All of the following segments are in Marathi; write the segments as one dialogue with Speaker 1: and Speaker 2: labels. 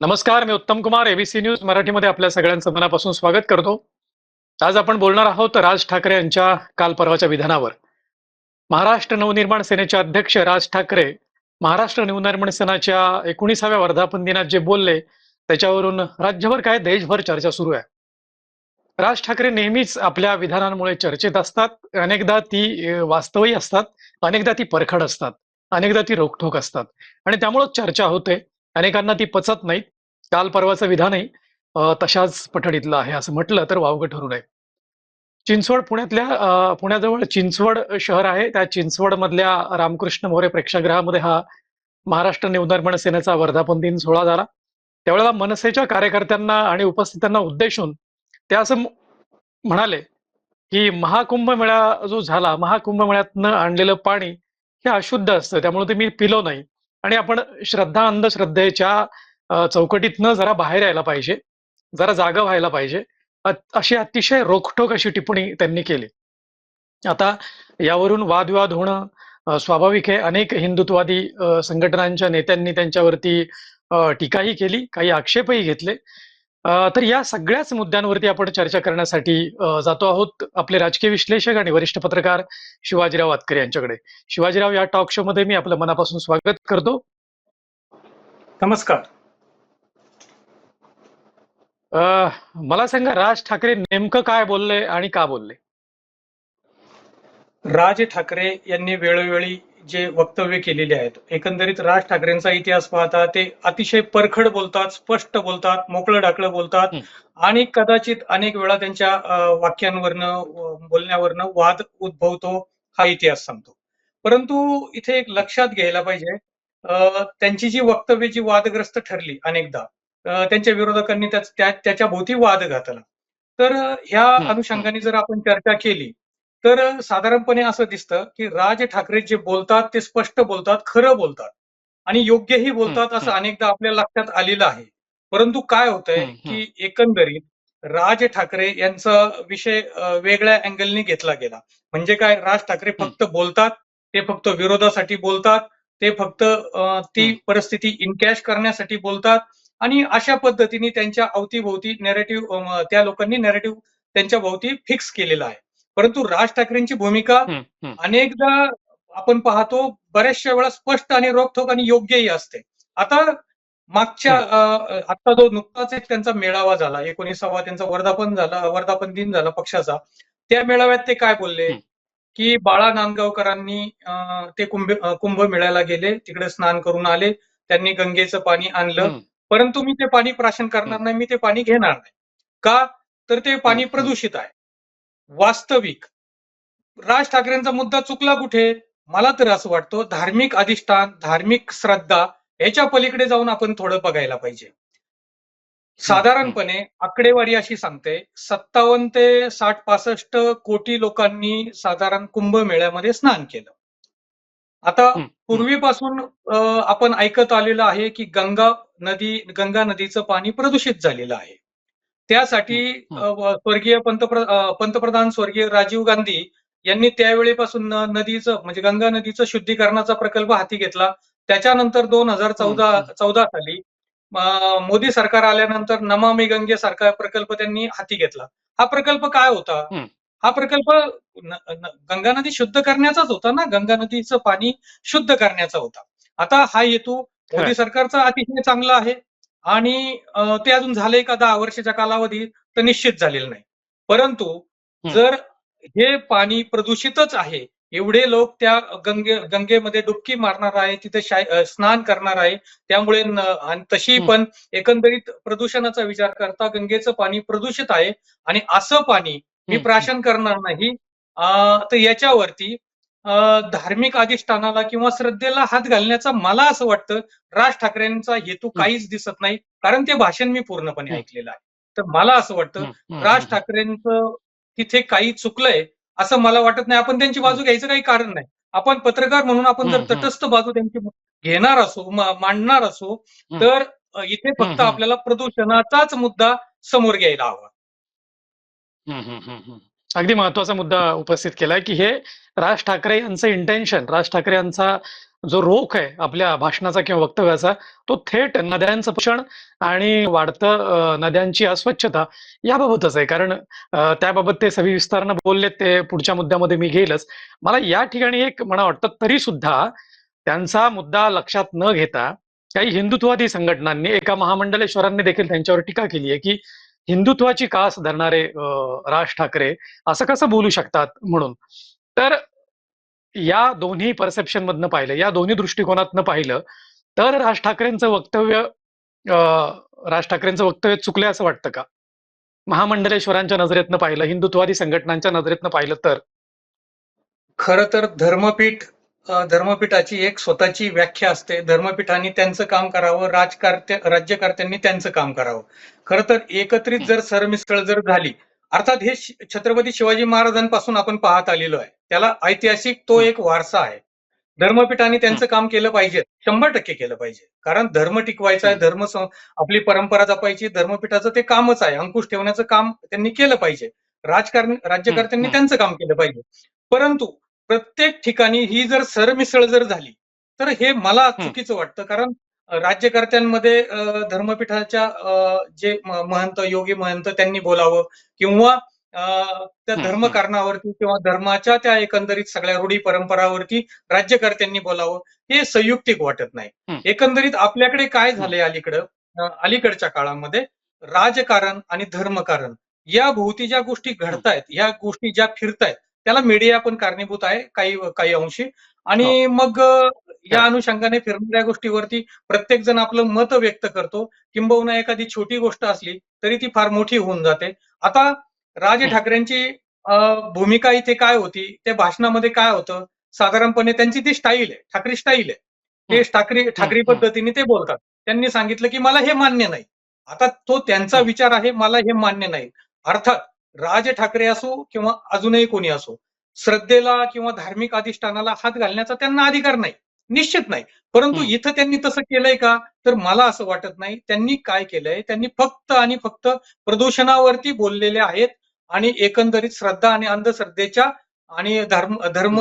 Speaker 1: नमस्कार मी उत्तम कुमार एबीसी न्यूज मराठीमध्ये आपल्या सगळ्यांचं मनापासून स्वागत करतो. आज आपण बोलणार आहोत राज ठाकरे यांच्या काल परवाच्या विधानावर. महाराष्ट्र नवनिर्माण सेनेचे अध्यक्ष राज ठाकरे महाराष्ट्र नवनिर्माण सेनाच्या एकोणीसाव्या वर्धापन दिनात जे बोलले त्याच्यावरून राज्यभर काय देशभर चर्चा सुरू आहे. राज ठाकरे नेहमीच आपल्या विधानांमुळे चर्चेत असतात. अनेकदा ती वास्तवही असतात. अनेकदा ती परखड असतात. अनेकदा ती रोखठोक असतात. आणि त्यामुळं चर्चा होते. अनेकांना ती पचत नाहीत. काल परवाचं विधानही तशाच पठडीतलं आहे असं म्हटलं तर वावगं ठरू नये. चिंचवड पुण्यातल्या पुण्याजवळ चिंचवड शहर आहे. त्या चिंचवड मधल्या रामकृष्ण मोरे प्रेक्षागृहामध्ये हा महाराष्ट्र नवनिर्माण सेनेचा वर्धापन दिन सोहळा झाला. त्यावेळेला मनसेच्या कार्यकर्त्यांना आणि उपस्थितांना उद्देशून ते असं म्हणाले की महाकुंभ मेळा जो झाला महाकुंभ मेळ्यातनं आणलेलं पाणी हे अशुद्ध असतं. त्यामुळे ते मी पिलो नाही. आणि आपण श्रद्धा अंधश्रद्धेच्या चौकटीतनं जरा बाहेर यायला पाहिजे. जरा जागा व्हायला पाहिजे. अशी अतिशय रोखठोक अशी टिप्पणी त्यांनी केली. आता यावरून वादविवाद होणं स्वाभाविक आहे. अनेक हिंदुत्ववादी संघटनांच्या नेत्यांनी त्यांच्यावरती टीकाही केली काही आक्षेपही घेतले. तर या सगळ्याच मुद्द्यांवरती आपण चर्चा करण्यासाठी जातो आहोत आपले राजकीय विश्लेषक आणि वरिष्ठ पत्रकार शिवाजीराव वातकर यांच्याकडे. शिवाजीराव या टॉक शो मध्ये मी आपलं मनापासून स्वागत करतो.
Speaker 2: नमस्कार.
Speaker 1: मला सांगा राज ठाकरे नेमकं काय बोलले आणि का बोलले?
Speaker 2: राज ठाकरे यांनी वेळोवेळी जे वक्तव्य केलेले आहेत एकंदरीत राज ठाकरेंचा इतिहास पाहता ते अतिशय परखड बोलतात स्पष्ट बोलतात मोकळं ढाकळं बोलतात. आणि कदाचित अनेक वेळा त्यांच्या वाक्यांवरनं बोलण्यावरनं वाद उद्भवतो हा इतिहास सांगतो. परंतु इथे एक लक्षात घ्यायला पाहिजे त्यांची जी वक्तव्य जी वादग्रस्त ठरली अनेकदा त्यांच्या विरोधकांनी त्याच- त्या- त्याच्या भोवती वाद घातला. तर ह्या अनुषंगाने जर आपण चर्चा केली तर साधारणपणे असं दिसतं की राज ठाकरे जे बोलतात ते स्पष्ट बोलतात खरं बोलतात आणि योग्यही बोलतात असं अनेकदा आपल्या लक्षात आलेलं आहे परंतु काय होतंय. की एकंदरीत राज ठाकरे यांचा विषय वेगळ्या अँगलने घेतला गेला म्हणजे काय राज ठाकरे. फक्त बोलतात ते फक्त विरोधासाठी बोलतात ते फक्त ती. परिस्थिती इनकॅश करण्यासाठी बोलतात आणि अशा पद्धतीने त्यांच्या अवतीभोवती नेरेटिव्ह त्या लोकांनी नेरेटिव्ह त्यांच्या भोवती फिक्स केलेला आहे परंतु राज ठाकरेंची भूमिका. अनेकदा आपण पाहतो बऱ्याचशा वेळा स्पष्ट आणि रोखठोक आणि योग्यही असते आता मागच्या आता जो नुकताच एक त्यांचा मेळावा झाला एकोणीसावा त्यांचा वर्धापन झाला वर्धापन दिन झाला पक्षाचा त्या मेळाव्यात ते काय बोलले. की बाळा नांदगावकरांनी ते कुंभ कुंभ मेळ्याला गेले तिकडे स्नान करून आले त्यांनी गंगेचं पाणी आणलं परंतु मी ते पाणी प्राशन करणार. नाही मी ते पाणी घेणार नाही का तर ते पाणी. प्रदूषित आहे वास्तविक. राज ठाकरेंचा मुद्दा चुकला कुठे? मला तर असं वाटतं धार्मिक अधिष्ठान धार्मिक श्रद्धा याच्या पलीकडे जाऊन आपण थोडं बघायला पाहिजे. साधारणपणे आकडेवारी अशी सांगते सत्तावन्न ते साठ पासष्ट कोटी लोकांनी साधारण कुंभमेळ्यामध्ये स्नान केलं. आता. पूर्वीपासून आपण ऐकत आलेलं आहे की गंगा नदी गंगा नदीचं पाणी प्रदूषित झालेलं आहे. त्यासाठी स्वर्गीय पंतप्र अ, पंतप्रधान स्वर्गीय राजीव गांधी यांनी त्यावेळेपासून नदीचं म्हणजे गंगा नदीचं शुद्धीकरणाचा प्रकल्प हाती घेतला. त्याच्यानंतर दोन हजार चौदा. चौदा साली मोदी सरकार आल्यानंतर नमामि गंगे सारखा प्रकल्प त्यांनी हाती घेतला. हा प्रकल्प काय होता?
Speaker 1: हं.
Speaker 2: प्रकल्प गंगा नदी शुद्ध करण्याचाच होता ना? गंगा नदीचं पाणी शुद्ध करण्याचा होता. आता हा हेतू. मोदी सरकारचा अतिशय चांगला आहे. आणि ते अजून झालंय का दहा वर्षाच्या कालावधी तर निश्चित झालेलं नाही परंतु. जर हे पाणी प्रदूषितच आहे एवढे लोक त्या गंगे गंगेमध्ये डुबकी मारणार आहे तिथे स्नान करणार आहे त्यामुळे आणि तशी. पण एकंदरीत प्रदूषणाचा विचार करता गंगेचं पाणी प्रदूषित आहे आणि असं पाणी मी. प्राशन करणार नाही तर याच्यावरती धार्मिक अधिष्ठानाला किंवा श्रद्धेला हात घालण्याचा मला असं वाटतं राज ठाकरेंचा हेतू काहीच दिसत नाही कारण ते भाषण मी पूर्णपणे. ऐकलेलं आहे तर मला असं वाटतं राज. ठाकरेंचं तिथे काही चुकलंय असं मला वाटत नाही आपण त्यांची बाजू घ्यायचं काही कारण नाही आपण पत्रकार म्हणून आपण जर. तटस्थ बाजू त्यांची घेणार असो मांडणार असो. तर इथे फक्त. आपल्याला प्रदूषणाचाच मुद्दा समोर घ्यायला हवा
Speaker 1: अगदी महत्त्वाचा मुद्दा उपस्थित केलाय की हे राज ठाकरे यांचं इंटेन्शन राज ठाकरे यांचा जो रोख आहे आपल्या भाषणाचा किंवा वक्तव्याचा तो थेट नद्यांचं पोषण आणि वाढतं नद्यांची अस्वच्छता याबाबतच आहे. कारण त्याबाबत ते सविस्तारनं बोलले ते पुढच्या मुद्द्यामध्ये मी घेईलच. मला या ठिकाणी एक मला वाटतं तरी सुद्धा त्यांचा मुद्दा लक्षात न घेता काही हिंदुत्ववादी संघटनांनी एका महामंडलेश्वरांनी देखील त्यांच्यावर टीका केली आहे की हिंदुत्वाची कास धरणारे राज ठाकरे असं कसं बोलू शकतात म्हणून? तर या दोन्ही परसेप्शन मधनं पाहिलं या दोन्ही दृष्टिकोनातनं पाहिलं तर राज ठाकरेंचं वक्तव्य राज ठाकरेंचं वक्तव्य चुकलं असं वाटतं का? महामंडलेश्वरांच्या नजरेतनं पाहिलं हिंदुत्ववादी संघटनांच्या नजरेतनं पाहिलं तर?
Speaker 2: खरं तर धर्मपीठ धर्मपीठाची एक स्वतःची व्याख्या असते. धर्मपीठाने त्यांचं काम करावं राजकारत्या राज्यकर्त्यांनी त्यांचं काम करावं. खरं तर एकत्रित जर सरमिसळ जर झाली अर्थात हे छत्रपती शिवाजी महाराजांपासून आपण पाहत आलेलो आहे. त्याला ऐतिहासिक तो एक वारसा आहे. धर्मपीठाने त्यांचं काम केलं पाहिजे शंभर टक्के केलं पाहिजे. कारण धर्म टिकवायचा आहे धर्म आपली परंपरा जपायची धर्मपीठाचं ते कामच आहे. अंकुश ठेवण्याचं काम त्यांनी केलं पाहिजे. राजकारण राज्यकर्त्यांनी. त्यांचं काम केलं पाहिजे. परंतु प्रत्येक ठिकाणी ही जर सरमिसळ जर झाली तर हे मला चुकीचं वाटतं. कारण राज्यकर्त्यांमध्ये धर्मपीठाच्या जे महंत योगी महंत त्यांनी बोलावं किंवा त्या धर्मकारणावरती किंवा धर्माच्या त्या एकंदरीत सगळ्या रूढी परंपरावरती राज्यकर्त्यांनी बोलावं हे संयुक्तिक वाटत नाही. एकंदरीत आपल्याकडे काय झालंय अलीकडं? अलीकडच्या काळामध्ये राजकारण आणि धर्मकारण या भोवती ज्या गोष्टी घडतायत या गोष्टी ज्या फिरतायत त्याला मीडिया पण कारणीभूत आहे काही काही अंशी. आणि मग अ, या अनुषंगाने फिरणाऱ्या गोष्टीवरती प्रत्येक जण आपलं मत व्यक्त करतो. किंबहुना एखादी छोटी गोष्ट असली तरी ती फार मोठी होऊन जाते. आता राज
Speaker 1: हं.
Speaker 2: ठाकरेंची भूमिका इथे काय होती? त्या भाषणामध्ये काय होतं? साधारणपणे त्यांची ती स्टाईल आहे. ठाकरे स्टाईल आहे. ते ठाकरे ठाकरी
Speaker 1: हं.
Speaker 2: पद्धतीने ते बोलतात. त्यांनी सांगितलं की मला हे मान्य नाही. आता तो त्यांचा
Speaker 1: हं.
Speaker 2: विचार आहे मला हे मान्य नाही. अर्थात राज ठाकरे असो किंवा अजूनही कोणी असो श्रद्धेला किंवा धार्मिक अधिष्ठानाला हात घालण्याचा त्यांना अधिकार नाही निश्चित नाही. परंतु. इथं त्यांनी तसं केलंय का? तर मला असं वाटत नाही. त्यांनी काय केलंय? त्यांनी फक्त आणि फक्त प्रदूषणावरती बोललेले आहेत आणि एकंदरीत श्रद्धा आणि अंधश्रद्धेच्या आणि धर्म धर्म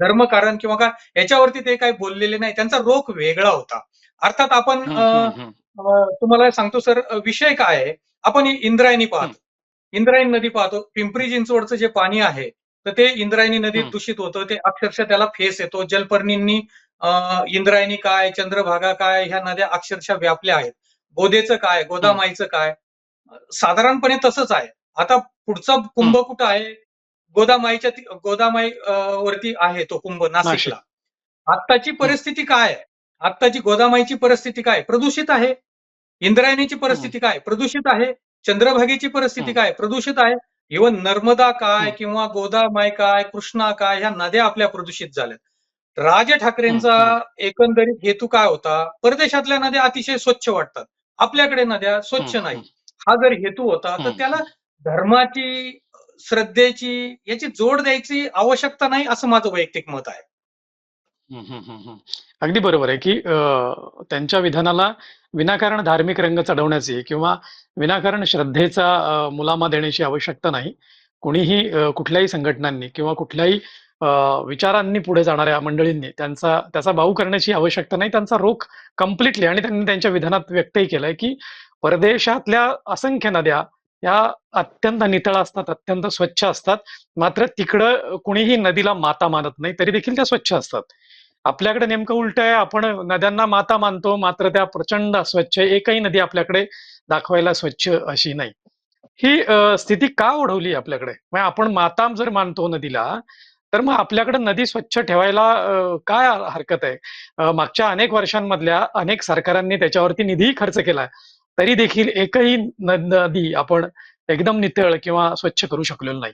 Speaker 2: धर्मकारण किंवा काय याच्यावरती ते काही बोललेले नाही. त्यांचा रोख वेगळा होता. अर्थात आपण तुम्हाला सांगतो सर विषय काय आहे? आपण इंद्रायणी पाहतो. इंद्रायणी नदी पाहतो. पिंपरी चिंचवडचं जे पाणी आहे तर ते इंद्रायणी नदीत. दूषित होतं. ते अक्षरशः त्याला फेस येतो. जलपर्णींनी इंद्रायणी काय चंद्रभागा काय ह्या नद्या अक्षरशः व्यापल्या आहेत. गोदेचं काय गोदामाईचं काय? साधारणपणे तसंच आहे. आता पुढचा कुंभ कुठं आहे? गोदामाईच्या गोदामाई वरती आहे तो कुंभ नाशिकला. आत्ताची परिस्थिती काय आहे? आत्ताची गोदामाईची परिस्थिती काय? प्रदूषित आहे. इंद्रायणीची परिस्थिती काय? प्रदूषित आहे. चंद्रभागेची परिस्थिती. काय? प्रदूषित आहे? इव्हन नर्मदा काय. किंवा गोदामाई काय कृष्णा काय ह्या नद्या आपल्या प्रदूषित झाल्यात. राज ठाकरेंचा एकंदरीत हेतू काय होता? परदेशातल्या नद्या अतिशय स्वच्छ वाटतात. आपल्याकडे नद्या स्वच्छ नाही
Speaker 1: हं.
Speaker 2: जर हेतू होता तर त्याला धर्माची श्रद्धेची याची जोड द्यायची आवश्यकता नाही असं माझं वैयक्तिक मत आहे.
Speaker 1: हम्म हम्म हम्म अगदी बरोबर आहे की अ, त्यांच्या विधानाला विनाकारण धार्मिक रंग चढवण्याची किंवा विनाकारण श्रद्धेचा अ, मुलामा देण्याची आवश्यकता नाही. कोणीही अ, कुठल्याही संघटनांनी किंवा कुठल्याही अ, विचारांनी पुढे जाणाऱ्या मंडळींनी त्यांचा त्याचा बाऊ करण्याची आवश्यकता नाही. त्यांचा रोख कम्प्लिटली आणि त्यांनी त्यांच्या विधानात व्यक्तही केलंय की परदेशातल्या असंख्य नद्या या अत्यंत नितळ असतात अत्यंत स्वच्छ असतात. मात्र तिकडं कुणीही नदीला माता मानत नाही तरी देखील त्या स्वच्छ असतात. आपल्याकडे नेमकं उलट आहे आपण नद्यांना माता मानतो मात्र त्या प्रचंड स्वच्छ एकही नदी आपल्याकडे दाखवायला स्वच्छ अशी नाही. ही स्थिती का ओढवली आपल्याकडे? म्हणजे आपण माता जर मानतो नदीला तर मग आपल्याकडे नदी स्वच्छ ठेवायला काय हरकत आहे? मागच्या अनेक वर्षांमधल्या अनेक सरकारांनी त्याच्यावरती निधीही खर्च केला. तरी देखील एकही नदी आपण एकदम नितळ किंवा स्वच्छ करू शकलेलो नाही.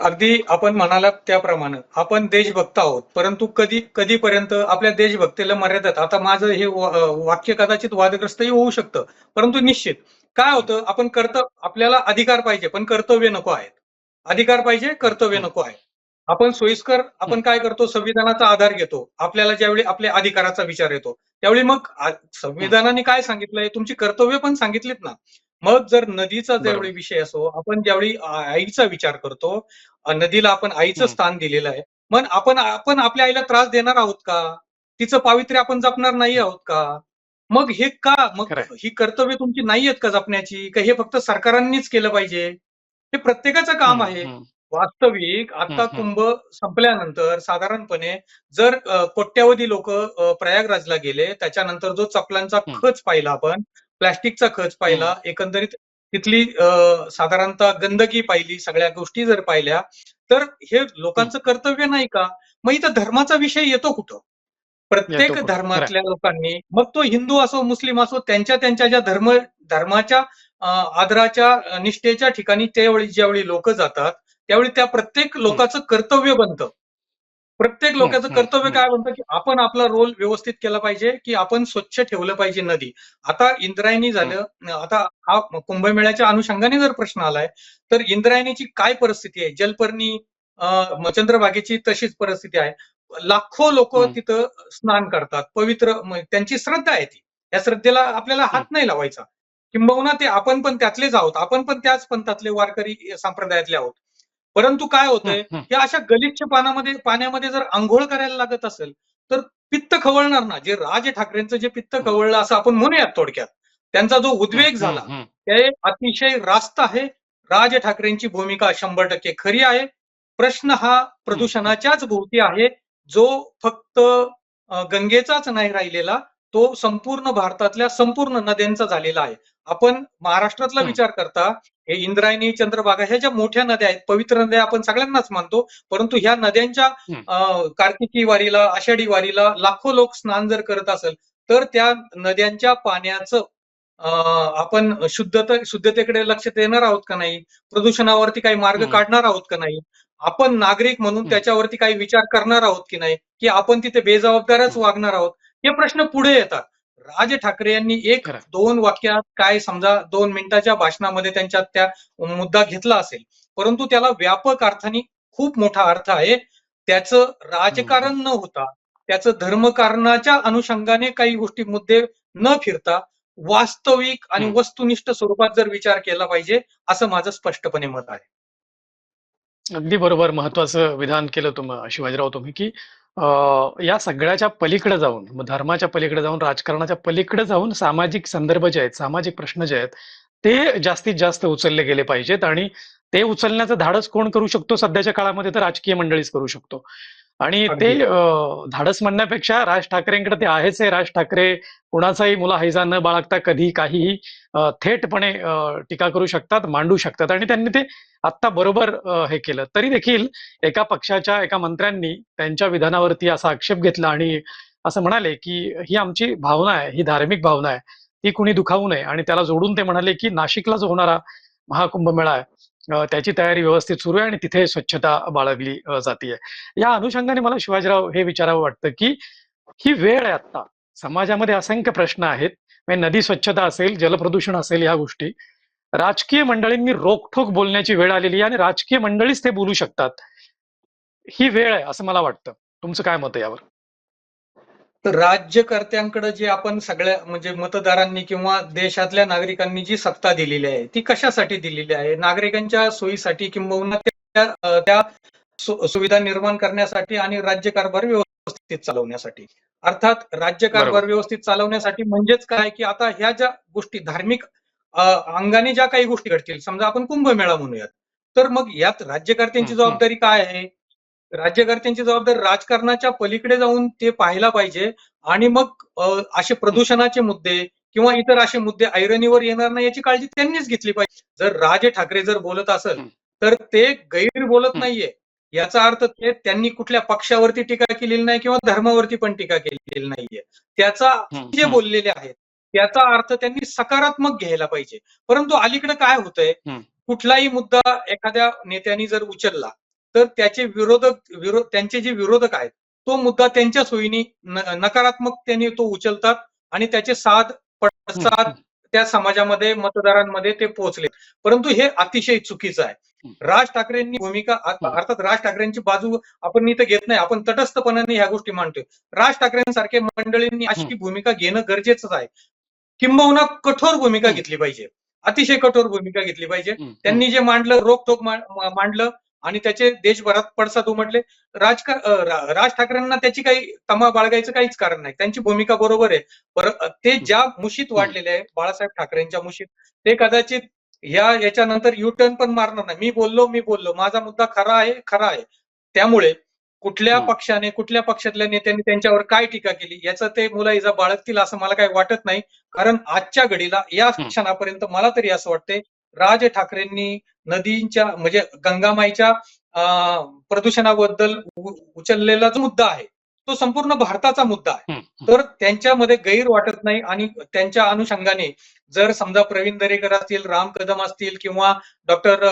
Speaker 2: अगदी आपण म्हणालात त्याप्रमाणे आपण देशभक्त आहोत परंतु कधी कधीपर्यंत आपल्या देशभक्तीला मर्यादात आता माझं हे वाक्य कदाचित वादग्रस्तही होऊ शकतं परंतु निश्चित. काय होतं? आपण कर्त आपल्याला अधिकार पाहिजे पण कर्तव्य नको आहेत. अधिकार पाहिजे कर्तव्य नको आहे आपण सोयीस्कर आपण काय करतो? संविधानाचा आधार घेतो. आपल्याला ज्यावेळी आपल्या अधिकाराचा विचार येतो त्यावेळी मग संविधानाने काय सांगितलंय? तुमची कर्तव्य पण सांगितलीत ना. मग जर नदीचा. ज्यावेळी विषय असो आपण ज्यावेळी आईचा विचार करतो नदीला आपण आईचं. स्थान दिलेलं आहे मग आपण आपण आपल्या आईला त्रास देणार आहोत का? तिचं पावित्र्य आपण जपणार नाही आहोत का? मग हे का? मग. ही कर्तव्य तुमची नाही आहेत का जपण्याची? का हे फक्त सरकारांनीच केलं पाहिजे? हे प्रत्येकाचं काम आहे. वास्तविक आता. कुंभ संपल्यानंतर साधारणपणे जर कोट्यावधी लोक प्रयागराजला गेले त्याच्यानंतर जो चपलांचा. खच पाहिला आपण प्लॅस्टिकचा खच पाहिला एकंदरीत तिथली साधारणतः गंदगी पाहिली सगळ्या गोष्टी जर पाहिल्या तर हे लोकांचं कर्तव्य नाही का? मग इथं धर्माचा विषय येतो कुठं? प्रत्येक धर्मातल्या लोकांनी मग तो हिंदू असो मुस्लिम असो त्यांच्या त्यांच्या ज्या धर्म धर्माच्या आदराच्या निष्ठेच्या ठिकाणी त्यावेळी ज्यावेळी लोक जातात त्यावेळी त्या प्रत्येक लोकांचं कर्तव्य बनतं. प्रत्येक लोकांचं कर्तव्य. काय बनतं की आपण आपला रोल व्यवस्थित केला पाहिजे की आपण स्वच्छ ठेवलं पाहिजे नदी. आता इंद्रायणी झालं आता हा कुंभमेळ्याच्या अनुषंगाने जर प्रश्न आलाय तर इंद्रायणीची काय परिस्थिती आहे? जलपर्णी चंद्रभागेची तशीच परिस्थिती आहे. लाखो लोक. तिथं स्नान करतात. पवित्र त्यांची श्रद्धा आहे ती. या श्रद्धेला आपल्याला हात नाही लावायचा. किंबहुना ते आपण पण त्यातलेच आहोत. आपण पण त्याच पंथातले वारकरी संप्रदायातले आहोत. परंतु काय होतंय. या अशा गलिच्छ पाण्यामध्ये पाण्यामध्ये जर आंघोळ करायला लागत असेल तर पित्त खवळणार ना. जे राज ठाकरेंचं जे पित्त खवळलं असं आपण म्हणूयात थोडक्यात. त्यांचा जो उद्वेग झाला. ते अतिशय रास्त आहे. राज ठाकरेंची भूमिका शंभर टक्के खरी आहे. प्रश्न हा प्रदूषणाच्याच भोवती आहे जो फक्त गंगेचाच नाही राहिलेला तो संपूर्ण भारतातल्या संपूर्ण नद्यांचा झालेला आहे आपण महाराष्ट्रातला. विचार करता हे इंद्रायणी चंद्रभागा ह्या ज्या मोठ्या नद्या आहेत पवित्र नद्या आपण सगळ्यांनाच मानतो परंतु ह्या नद्यांच्या कार्तिकी वारीला आषाढी वारीला लाखो लोक स्नान जर करत असेल तर त्या नद्यांच्या पाण्याचं अ, आपण शुद्धता शुद्धतेकडे लक्ष देणार आहोत का नाही प्रदूषणावरती काही मार्ग. काढणार आहोत का नाही आपण नागरिक म्हणून. त्याच्यावरती काही विचार करणार आहोत की नाही की आपण तिथे बेजबाबदारच. वागणार आहोत हे प्रश्न पुढे येतात राज ठाकरे यांनी एक. दोन वाक्यात काय समजा दोन मिनिटाच्या भाषणामध्ये त्यांच्यात त्या मुद्दा घेतला असेल परंतु त्याला व्यापक अर्थाने खूप मोठा अर्थ आहे त्याचं राजकारण न होता त्याचं धर्मकारणाच्या अनुषंगाने काही गोष्टी मुद्दे न फिरता वास्तविक आणि. वस्तुनिष्ठ स्वरूपात जर विचार केला पाहिजे असं माझं स्पष्टपणे मत आहे
Speaker 1: अगदी बरोबर महत्वाचं विधान केलं तुम शिवाजीराव तुम्ही की या सगळ्याच्या पलीकडे जाऊन मग धर्माच्या पलीकडे जाऊन राजकारणाच्या पलीकडे जाऊन सामाजिक संदर्भ जे आहेत सामाजिक प्रश्न जे आहेत ते जास्तीत जास्त उचलले गेले पाहिजेत आणि ते उचलण्याचं धाडस कोण करू शकतो? सध्याच्या काळामध्ये तर राजकीय मंडळीच करू शकतो. आणि ते धाडस म्हणण्यापेक्षा राज ठाकरेंकडे ते आहेच आहे. राज ठाकरे कुणाचाही मुलाहैजा न बाळगता कधी काहीही थेटपणे टीका करू शकतात मांडू शकतात. आणि त्यांनी ते आत्ता बरोबर हे केलं. तरी देखील एका पक्षाच्या एका मंत्र्यांनी त्यांच्या विधानावरती असा आक्षेप घेतला आणि असं म्हणाले की ही आमची भावना आहे ही धार्मिक भावना आहे. ती कुणी दुखावू नये. आणि त्याला जोडून ते म्हणाले की नाशिकला जो होणारा महाकुंभमेळा आहे त्याची तयारी व्यवस्थित सुरू आहे आणि तिथे स्वच्छता बाळगली जाते जातीये. या अनुषंगाने मला शिवाजीराव हे विचारावं वाटतं की ही वेळ आहे आता समाजामध्ये असंख्य प्रश्न आहेत. म्हणजे नदी स्वच्छता असेल जलप्रदूषण असेल या गोष्टी. राजकीय मंडळींनी रोखठोक बोलण्याची वेळ आलेली आहे आणि राजकीय मंडळीच ते बोलू शकतात. ही वेळ आहे असं मला वाटतं. तुमचं काय मत आहे यावर?
Speaker 2: तर राज्यकर्त्यांकडे जे आपण सगळ्या म्हणजे मतदारांनी किंवा देशातल्या नागरिकांनी जी सत्ता दिलेली आहे ती कशासाठी दिलेली आहे नागरिकांच्या सोयीसाठी किंबहुना त्या सुविधा निर्माण करण्यासाठी आणि राज्यकारभार व्यवस्थित चालवण्यासाठी अर्थात राज्यकारभार
Speaker 1: बरोबर.
Speaker 2: व्यवस्थित चालवण्यासाठी म्हणजेच काय की आता ह्या ज्या गोष्टी धार्मिक अंगाने ज्या काही गोष्टी घडतील समजा आपण कुंभमेळा म्हणूयात तर मग यात राज्यकर्त्यांची. जबाबदारी काय आहे राज्यकर्त्यांची जबाबदारी राजकारणाच्या पलीकडे जाऊन ते पाहायला पाहिजे आणि मग असे प्रदूषणाचे मुद्दे किंवा इतर असे मुद्दे ऐरणीवर येणार नाही याची काळजी त्यांनीच घेतली पाहिजे जर राज ठाकरे जर बोलत असेल. तर ते गैर बोलत. नाहीये याचा अर्थ ते त्यांनी कुठल्या पक्षावरती टीका केलेली नाही किंवा धर्मावरती पण टीका केलेली नाहीये त्याचा जे. बोललेले आहेत त्याचा अर्थ त्यांनी सकारात्मक घ्यायला पाहिजे परंतु अलीकडे काय होतंय. कुठलाही मुद्दा एखाद्या नेत्याने जर उचलला तर त्याचे विरोधक विरोध त्यांचे जे विरोधक आहेत तो मुद्दा त्यांच्या सोयीने नकारात्मक त्यांनी तो उचलतात आणि त्याचे साध पडसाद
Speaker 1: हं,
Speaker 2: त्या समाजामध्ये मतदारांमध्ये ते पोहोचले परंतु हे अतिशय चुकीचं आहे. राज ठाकरेंनी भूमिका. अर्थात राज ठाकरेंची बाजू आपण इथं घेत नाही आपण तटस्थपणाने ह्या गोष्टी मांडतोय राज ठाकरेंसारख्या मंडळींनी अशी. भूमिका घेणं गरजेचंच आहे किंबहुना कठोर भूमिका. घेतली पाहिजे अतिशय कठोर भूमिका घेतली पाहिजे त्यांनी जे मांडलं रोखोक मांडलं आणि त्याचे देशभरात पडसाद उमटले. राजकार अं, रा- राज ठाकरेंना त्याची काही तमा बाळगायचं काहीच कारण नाही. त्यांची भूमिका बरोबर आहे. पर- ते ज्या मुशीत वाढलेले आहे बाळासाहेब ठाकरेंच्या मुशीत ते कदाचित या याच्यानंतर यू टर्न पण मारणार नाही. मी बोललो मी बोललो. माझा मुद्दा खरा आहे खरा आहे. त्यामुळे कुठल्या. पक्षाने कुठल्या पक्षातल्या नेत्यांनी त्यांच्यावर काय टीका केली? याचं ते मुलाइजा बाळगतील असं मला काही वाटत नाही. कारण आजच्या घडीला या. क्षणापर्यंत मला तरी असं वाटतंय राज ठाकरेंनी नदींच्या म्हणजे गंगामाईच्या प्रदूषणाबद्दल उचललेला जो मुद्दा आहे. तो संपूर्ण भारताचा मुद्दा आहे. तर त्यांच्यामध्ये गैर वाटत नाही आणि त्यांच्या अनुषंगाने जर समजा प्रवीण दरेकर असतील राम कदम असतील किंवा डॉक्टर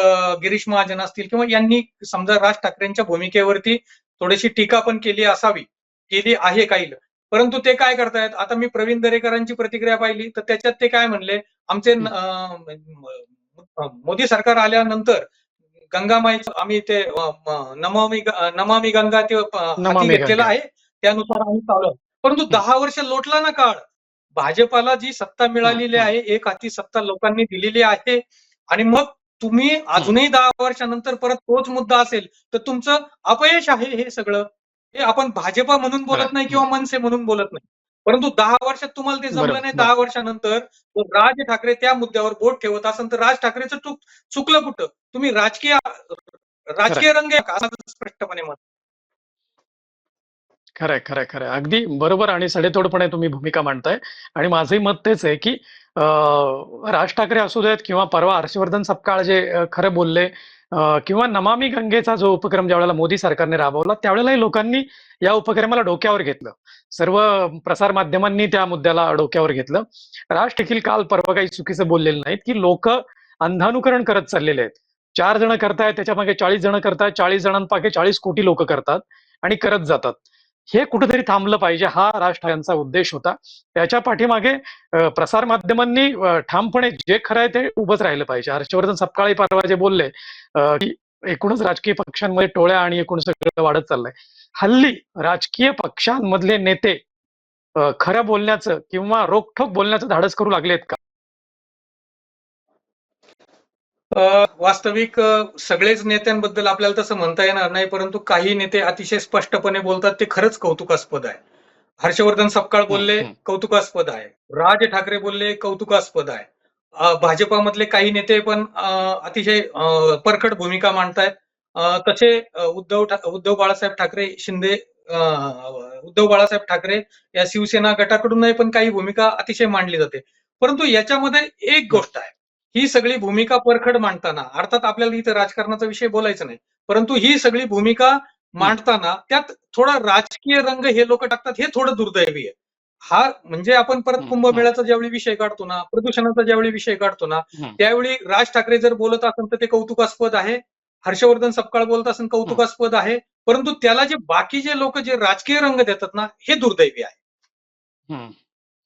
Speaker 2: गिरीश महाजन असतील किंवा यांनी समजा राज ठाकरेंच्या भूमिकेवरती थोडीशी टीका पण केली असावी केली आहे काही परंतु ते काय करतायत? आता मी प्रवीण दरेकरांची प्रतिक्रिया पाहिली तर त्याच्यात ते काय म्हणले? आमचे मोदी सरकार आल्यानंतर गंगामाईचं आम्ही ते नमामि नमामि गंगा ते घेतलेलं. आहे त्यानुसार आम्ही चालू. परंतु दहा वर्ष लोटला ना काळ भाजपाला जी सत्ता मिळालेली. आहे एक हाती सत्ता लोकांनी दिलेली आहे आणि मग तुम्ही अजूनही दहा वर्षानंतर परत तोच मुद्दा असेल तर तुमचं अपयश आहे हे सगळं हे आपण भाजपा म्हणून बोलत. नाही किंवा मनसे म्हणून बोलत नाही परंतु दहा वर्षात तुम्हाला ते जमलं नाही. दहा वर्षानंतर राज ठाकरे त्या मुद्द्यावर बोट ठेवत असेल तर राज ठाकरेचं चूक चुकलं कुठं? तुम्ही राजकीय राजकीय रंग आहे का? असं स्पष्टपणे मत
Speaker 1: खरंय खरंय खरंय. अगदी बरोबर आणि सडेतोडपणे तुम्ही भूमिका मांडताय. आणि माझंही मत तेच आहे की राज ठाकरे असू देत किंवा परवा हर्षवर्धन सपकाळ जे खरं बोलले किंवा नमामी गंगेचा जो उपक्रम ज्यावेळेला मोदी सरकारने राबवला त्यावेळेलाही लोकांनी या उपक्रमाला डोक्यावर घेतलं. सर्व प्रसार माध्यमांनी त्या मुद्द्याला डोक्यावर घेतलं. राज देखील काल परवा काही चुकीचं बोललेलं नाहीत की लोक अंधानुकरण करत चाललेले आहेत. चार जण करतायत त्याच्यामागे चाळीस जण करतायत चाळीस जणांपागे चाळीस कोटी लोक करतात आणि करत जातात. हे कुठेतरी थांबलं पाहिजे हा राज ठाकरेंचा उद्देश होता. त्याच्या पाठीमागे प्रसार माध्यमांनी ठामपणे जे खरं आहे ते उभंच राहिलं पाहिजे. हर्षवर्धन सपकाळी परवा जे बोलले की एकूणच राजकीय पक्षांमध्ये टोळ्या आणि एकूण सगळं वाढत चाललंय. हल्ली राजकीय पक्षांमधले नेते खरं बोलण्याचं किंवा रोखठोक बोलण्याचं धाडस करू लागलेत का
Speaker 2: अ, वास्तविक सगळेच नेत्यांबद्दल आपल्याला तसं म्हणता येणार नाही परंतु काही नेते अतिशय स्पष्टपणे बोलतात ते खरंच कौतुकास्पद आहे. हर्षवर्धन सपकाळ बोलले. कौतुकास्पद आहे. राज ठाकरे बोलले कौतुकास्पद आहे. भाजपामधले काही नेते पण अतिशय परखड भूमिका मांडतायत. तसे उद्धव ठा- उद्धव बाळासाहेब ठाकरे शिंदे उद्धव बाळासाहेब ठाकरे या शिवसेना गटाकडूनही पण काही भूमिका अतिशय मांडली जाते. परंतु याच्यामध्ये एक गोष्ट आहे. ही सगळी भूमिका परखड मांडताना अर्थात आपल्याला इथं राजकारणाचा विषय बोलायचा नाही परंतु ही सगळी भूमिका मांडताना त्यात थोडा राजकीय रंग हे लोक टाकतात हे थोडं दुर्दैवी आहे. हा म्हणजे आपण परत कुंभमेळ्याचा ज्यावेळी विषय काढतो ना प्रदूषणाचा ज्यावेळी विषय काढतो ना. त्यावेळी राज ठाकरे जर बोलत असेल तर ते कौतुकास्पद आहे. हर्षवर्धन सपकाळ बोलत असेल कौतुकास्पद आहे. परंतु त्याला जे बाकी जे लोक जे राजकीय रंग देतात ना हे दुर्दैवी आहे.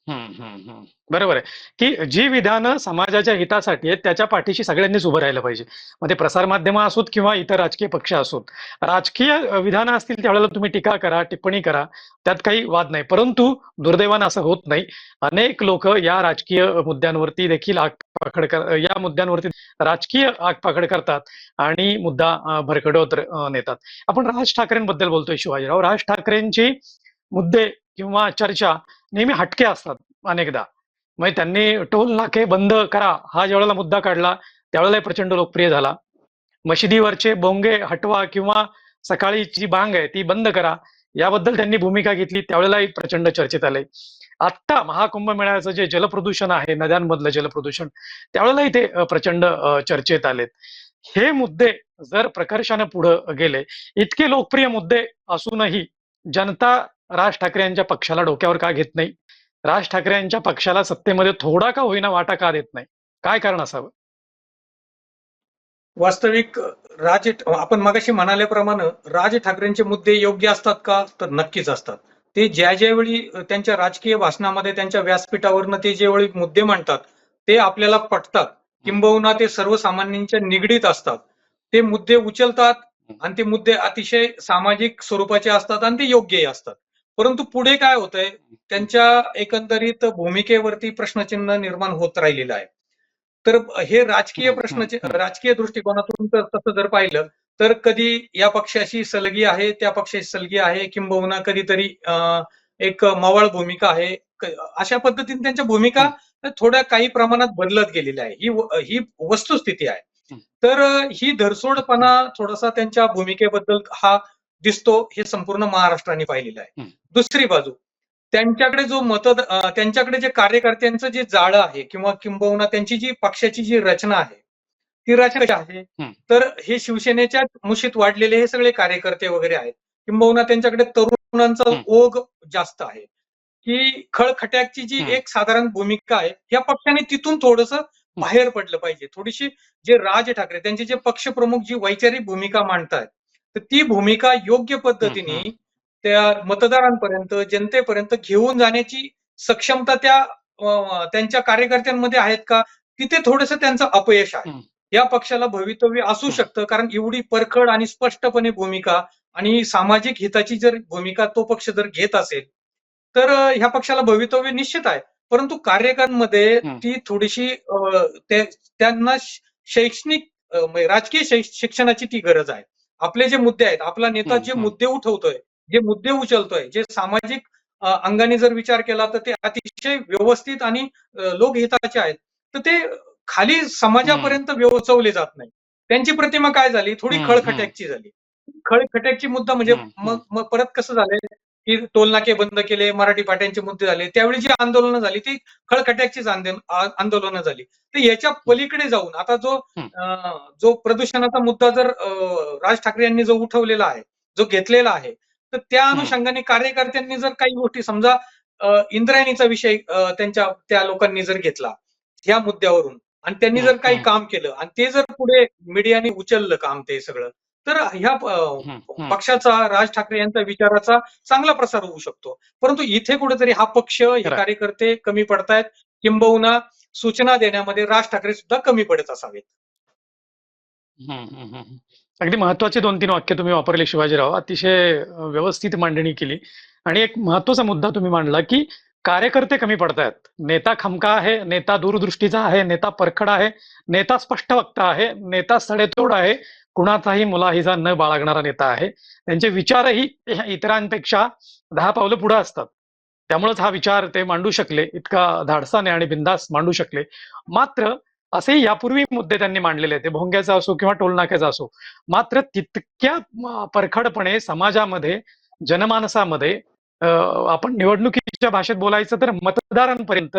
Speaker 1: हम्म, हम्म, हम्म, बरोबर आहे. की जी विधानं समाजाच्या हितासाठी आहेत त्याच्या पाठीशी सगळ्यांनीच उभं राहिलं पाहिजे. मग ते प्रसारमाध्यम असोत किंवा इतर राजकीय पक्ष असोत राजकीय विधानं असतील त्यावेळेला तुम्ही टीका करा टिप्पणी करा त्यात काही वाद नाही. परंतु दुर्दैवानं असं होत नाही. अनेक लोक या राजकीय मुद्द्यांवरती देखील आगपाखड कर या मुद्द्यांवरती राजकीय आगपाखड करतात आणि मुद्दा भरकडवत नेतात. आपण राज ठाकरेंबद्दल बोलतोय शिवाजीराव. राज ठाकरेंची मुद्दे किंवा चर्चा नेहमी हटके असतात अनेकदा. म्हणजे त्यांनी टोल नाके बंद करा हा ज्यावेळेला मुद्दा काढला त्यावेळेला प्रचंड लोकप्रिय झाला. मशिदीवरचे बोंगे हटवा किंवा सकाळीची जी बांग आहे ती बंद करा याबद्दल त्यांनी भूमिका घेतली त्यावेळेलाही प्रचंड चर्चेत आले. आत्ता महाकुंभ मेळ्याचं जे जलप्रदूषण आहे नद्यांमधलं जलप्रदूषण त्यावेळेलाही ते प्रचंड चर्चेत आलेत. हे मुद्दे जर प्रकर्षाने पुढे गेले इतके लोकप्रिय मुद्दे असूनही जनता राज ठाकरे यांच्या पक्षाला डोक्यावर का घेत नाही? राज ठाकरे यांच्या पक्षाला सत्तेमध्ये थोडा का होईना वाटा का देत नाही? काय कारण असावं?
Speaker 2: वास्तविक राज आपण मगाशी म्हणाल्याप्रमाणे राज ठाकरेंचे मुद्दे योग्य असतात का? तर नक्कीच असतात. ते ज्या ज्यावेळी त्यांच्या राजकीय भाषणामध्ये त्यांच्या व्यासपीठावरनं ते ज्यावेळी मुद्दे मांडतात ते आपल्याला पटतात. किंबहुना ते सर्वसामान्यांच्या निगडीत असतात. ते मुद्दे उचलतात आणि ते मुद्दे अतिशय सामाजिक स्वरूपाचे असतात आणि ते योग्यही असतात. परंतु पुढे काय होतंय? त्यांच्या एकंदरीत भूमिकेवरती प्रश्नचिन्ह निर्माण होत राहिलेलं आहे. तर हे राजकीय प्रश्नचे
Speaker 1: हम्म.
Speaker 2: राजकीय दृष्टिकोनातून तर तसं जर पाहिलं तर कधी या पक्षाशी सलगी आहे त्या पक्षाशी सलगी आहे किंबहुना कधीतरी एक मवाळ भूमिका आहे. अशा पद्धतीने त्यांच्या भूमिका थोड्या काही प्रमाणात बदलत गेलेल्या आहे. ही ही वस्तुस्थिती आहे. तर ही धरसोडपणा थोडासा त्यांच्या भूमिकेबद्दल हा दिसतो हे संपूर्ण महाराष्ट्राने पाहिलेलं आहे. दुसरी बाजू त्यांच्याकडे जो मतद अं, त्यांच्याकडे जे कार्यकर्त्यांचं जे जाळं आहे किंवा किंबहुना त्यांची जी पक्षाची जी रचना आहे ती रचना आहे. तर हे शिवसेनेच्या मुशीत वाढलेले हे सगळे कार्यकर्ते वगैरे आहेत किंबहुना त्यांच्याकडे तरुणांचा. ओघ जास्त आहे की खळखट्याची जी. एक साधारण भूमिका आहे या पक्षाने तिथून थोडस बाहेर पडलं पाहिजे थोडीशी जे राज ठाकरे त्यांचे जे पक्षप्रमुख जी वैचारिक भूमिका मांडतायत तर ती भूमिका योग्य पद्धतीने त्या मतदारांपर्यंत जनतेपर्यंत घेऊन जाण्याची सक्षमता त्या त्यांच्या कार्यकर्त्यांमध्ये आहेत का तिथे थोडस त्यांचं अपयश आहे. या पक्षाला भवितव्य असू. शकतं कारण एवढी परखड आणि स्पष्टपणे भूमिका आणि सामाजिक हिताची जर भूमिका तो पक्ष जर घेत असेल तर ह्या पक्षाला भवितव्य निश्चित आहे परंतु कार्यकर्त्यांमध्ये. ती थोडीशी त्यांना शैक्षणिक म्हणजे राजकीय शै- शिक्षणाची ती गरज आहे आपले जे मुद्दे आहेत आपला नेता जे. मुद्दे उठवतोय जे मुद्दे उचलतोय जे सामाजिक अंगाने जर विचार केला तर ते अतिशय व्यवस्थित आणि लोकहिताचे आहेत. तर ते खाली समाजापर्यंत व्यवचवले जात नाही त्यांची प्रतिमा काय झाली? थोडी खळखट्याची झाली. खळखट्याची मुद्दा म्हणजे मग मग परत कसं झालंय? की टोलनाके बंद केले मराठी पाट्यांचे मुद्दे झाले त्यावेळी जी आंदोलनं झाली ती खळखट्याचीच आंदोलनं झाली तर याच्या पलीकडे जाऊन आता जो जो प्रदूषणाचा मुद्दा जर राज ठाकरे यांनी जो उठवलेला आहे जो घेतलेला आहे तर त्या. अनुषंगाने कार्यकर्त्यांनी जर काही गोष्टी समजा इंद्रायणीचा विषय त्यांच्या त्या लोकांनी जर घेतला ह्या मुद्द्यावरून आणि त्यांनी जर काही. काम केलं आणि ते जर पुढे मीडियाने उचललं काम ते सगळं तर ह्या. पक्षाचा राज ठाकरे यांचा विचाराचा चांगला प्रसार होऊ शकतो परंतु इथे कुठेतरी हा पक्ष हे. कार्यकर्ते कमी पडतायत किंबहुना सूचना देण्यामध्ये राज ठाकरे सुद्धा कमी पडत असावेत.
Speaker 1: अगदी महत्त्वाचे दोन तीन वाक्य तुम्ही वापरले शिवाजीराव अतिशय व्यवस्थित मांडणी केली आणि एक महत्त्वाचा मुद्दा तुम्ही मांडला की कार्यकर्ते कमी पडतायत नेता खमका आहे नेता दूरदृष्टीचा आहे नेता परखड आहे नेता स्पष्ट वक्ता आहे नेता सडेतोड आहे कुणाचाही मुलाहिजा न बाळगणारा नेता आहे. त्यांचे विचारही इतरांपेक्षा दहा पावलं पुढे असतात. त्यामुळेच हा विचार ते मांडू शकले. इतका धाडसाने आणि बिंदास मांडू शकले. मात्र असे यापूर्वी मुद्दे त्यांनी मांडलेले ते भोंग्याचा असो किंवा टोलनाक्याचा असो. मात्र तितक्या परखडपणे समाजामध्ये जनमानसामध्ये आपण निवडणुकीच्या भाषेत बोलायचं तर मतदारांपर्यंत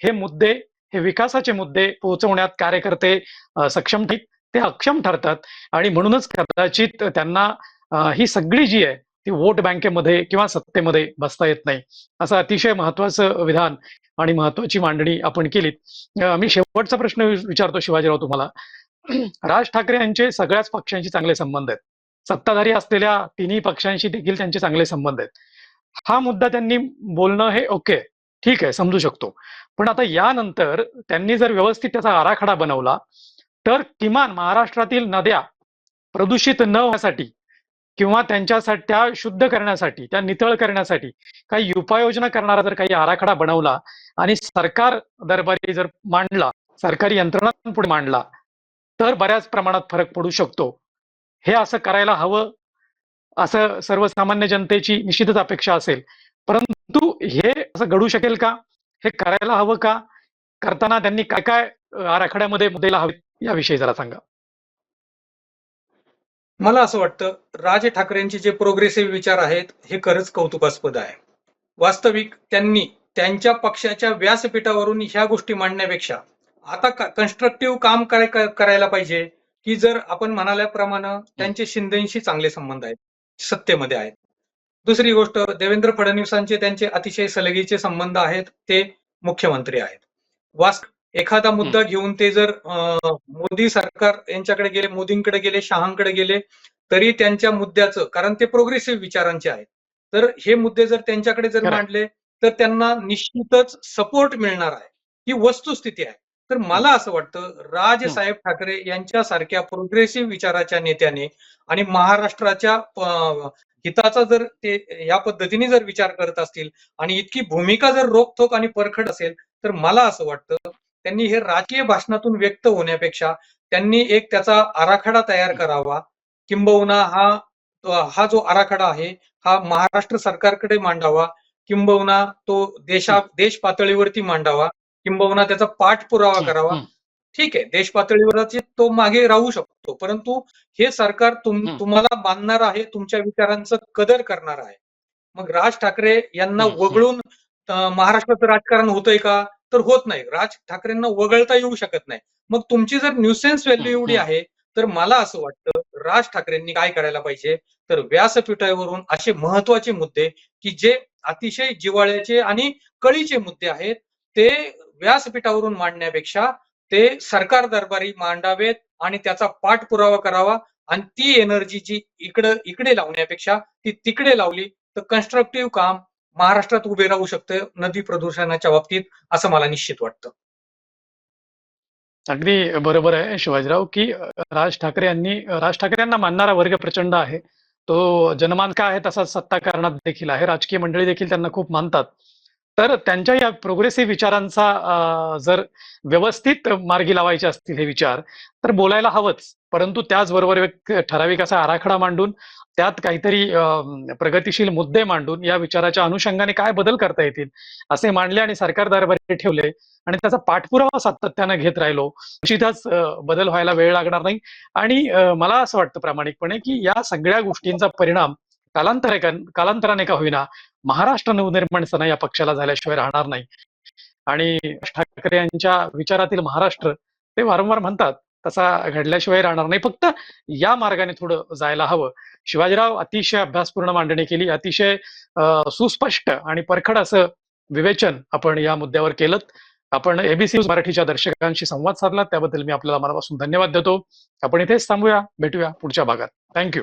Speaker 1: हे मुद्दे हे विकासाचे मुद्दे पोहोचवण्यात कार्यकर्ते सक्षम ठीक ते अक्षम ठरतात. आणि म्हणूनच कदाचित त्यांना ही सगळी जी आहे ती वोट बँकेमध्ये किंवा सत्तेमध्ये बसता येत नाही. असं अतिशय महत्वाचं विधान आणि महत्वाची मांडणी आपण केली मी शेवटचा प्रश्न विचारतो शिवाजीराव तुम्हाला. राज ठाकरे यांचे सगळ्याच पक्षांशी चांगले संबंध आहेत. सत्ताधारी असलेल्या तिन्ही पक्षांशी देखील त्यांचे चांगले संबंध आहेत. हा मुद्दा त्यांनी बोलणं हे ओके. ठीक आहे समजू शकतो. पण आता यानंतर त्यांनी जर व्यवस्थित त्याचा आराखडा बनवला तर किमान महाराष्ट्रातील नद्या प्रदूषित न होण्यासाठी किंवा त्यांच्यासाठी त्या शुद्ध करण्यासाठी त्या नितळ करण्यासाठी काही उपाययोजना करणारा जर काही आराखडा बनवला आणि सरकार दरबारी जर मांडला सरकारी यंत्रणांपुढे मांडला तर बऱ्याच प्रमाणात फरक पडू शकतो. हे असं करायला हवं असं सर्वसामान्य जनतेची निश्चितच अपेक्षा असेल. परंतु हे असं घडू शकेल का? हे करायला हवं का? करताना त्यांनी काय काय आराखड्यामध्ये मुद्देला हवेत? याविषयी जरा सांगा.
Speaker 2: मला असं वाटतं राज ठाकरेंचे जे प्रोग्रेसिव्ह विचार आहेत हे खरंच कौतुकास्पद आहे. वास्तविक त्यांनी त्यांच्या पक्षाच्या व्यासपीठावरून ह्या गोष्टी मांडण्यापेक्षा आता कन्स्ट्रक्टिव्ह काम काय करायला पाहिजे की जर आपण म्हणाल्याप्रमाणे त्यांचे शिंदेशी चांगले संबंध आहेत सत्तेमध्ये आहेत. दुसरी गोष्ट देवेंद्र फडणवीसांचे त्यांचे अतिशय सलगीचे संबंध आहेत ते मुख्यमंत्री आहेत. वास एखादा मुद्दा घेऊन ते जर मोदी सरकार यांच्याकडे गेले मोदींकडे गेले शहांकडे गेले तरी त्यांच्या मुद्द्याचं कारण ते प्रोग्रेसिव्ह विचारांचे आहेत. तर हे मुद्दे जर त्यांच्याकडे जर. मांडले तर त्यांना निश्चितच सपोर्ट मिळणार आहे ही वस्तुस्थिती आहे. तर मला असं वाटतं राज साहेब ठाकरे यांच्यासारख्या प्रोग्रेसिव्ह विचाराच्या नेत्याने आणि महाराष्ट्राच्या हिताचा जर ते या पद्धतीने जर विचार करत असतील आणि इतकी भूमिका जर रोखोक आणि परखड असेल तर मला असं वाटतं त्यांनी हे राजकीय भाषणातून व्यक्त होण्यापेक्षा त्यांनी एक त्याचा आराखडा तयार करावा. किंबहुना हा हा जो आराखडा आहे हा महाराष्ट्र सरकारकडे मांडावा. किंबहुना तो देशा देश पातळीवरती मांडावा. किंबहुना त्याचा पाठपुरावा करावा. ठीक आहे देश पातळीवरती तो मागे राहू शकतो. परंतु हे सरकार तुम. तुम्हाला मानणार आहे तुमच्या विचारांचं कदर करणार आहे. मग राज ठाकरे यांना. वगळून महाराष्ट्राचं राजकारण होतंय का? तर होत नाही. राज ठाकरेंना वगळता येऊ शकत नाही. मग तुमची जर न्यूसेन्स व्हॅल्यू एवढी. आहे तर मला असं वाटतं राज ठाकरेंनी काय करायला पाहिजे? तर व्यासपीठावरून असे महत्त्वाचे मुद्दे की जे अतिशय जिव्हाळ्याचे आणि कळीचे मुद्दे आहेत ते व्यासपीठावरून मांडण्यापेक्षा ते सरकार दरबारी मांडावेत आणि त्याचा पाठपुरावा करावा आणि ती एनर्जी जी इकडे इकडे लावण्यापेक्षा ती तिकडे लावली तर कन्स्ट्रक्टिव्ह काम महाराष्ट्रात उभे राहू शकते नदी प्रदूषणाच्या बाबतीत असं मला निश्चित वाटतं.
Speaker 1: अगदी बरोबर आहे शिवाजीराव की राज ठाकरे यांनी राज ठाकरे यांना मानणारा वर्ग प्रचंड आहे. तो जनमान का आहे तसाच सत्ता कारणात देखील आहे. राजकीय मंडळी देखील त्यांना खूप मानतात. तर त्यांच्या या प्रोग्रेसिव्ह विचारांचा जर व्यवस्थित मार्गी लावायचे असतील हे विचार तर बोलायला हवंच. परंतु त्याचबरोबर एक ठराविक असा आराखडा मांडून त्यात काहीतरी प्रगतीशील मुद्दे मांडून या विचाराच्या अनुषंगाने काय बदल करता येतील असे मांडले आणि सरकार दरबारी ठेवले आणि त्याचा पाठपुरावा सातत्यानं घेत राहिलो निश्चितच बदल व्हायला वेळ लागणार नाही. आणि मला असं वाटतं प्रामाणिकपणे की या सगळ्या गोष्टींचा परिणाम कालांतरे कालांतराने का होईना महाराष्ट्र नवनिर्माण सेना या पक्षाला झाल्याशिवाय राहणार नाही. आणि ठाकरे यांच्या विचारातील महाराष्ट्र ते वारंवार म्हणतात तसा घडल्याशिवाय राहणार नाही. फक्त या मार्गाने थोडं जायला हवं. शिवाजीराव अतिशय अभ्यासपूर्ण मांडणी केली. अतिशय सुस्पष्ट आणि परखड असं विवेचन आपण या मुद्द्यावर केलं आपण एबीसी मराठीच्या दर्शकांशी संवाद साधला. त्याबद्दल मी आपल्याला मनापासून धन्यवाद देतो. आपण इथेच थांबूया. भेटूया पुढच्या भागात. थँक्यू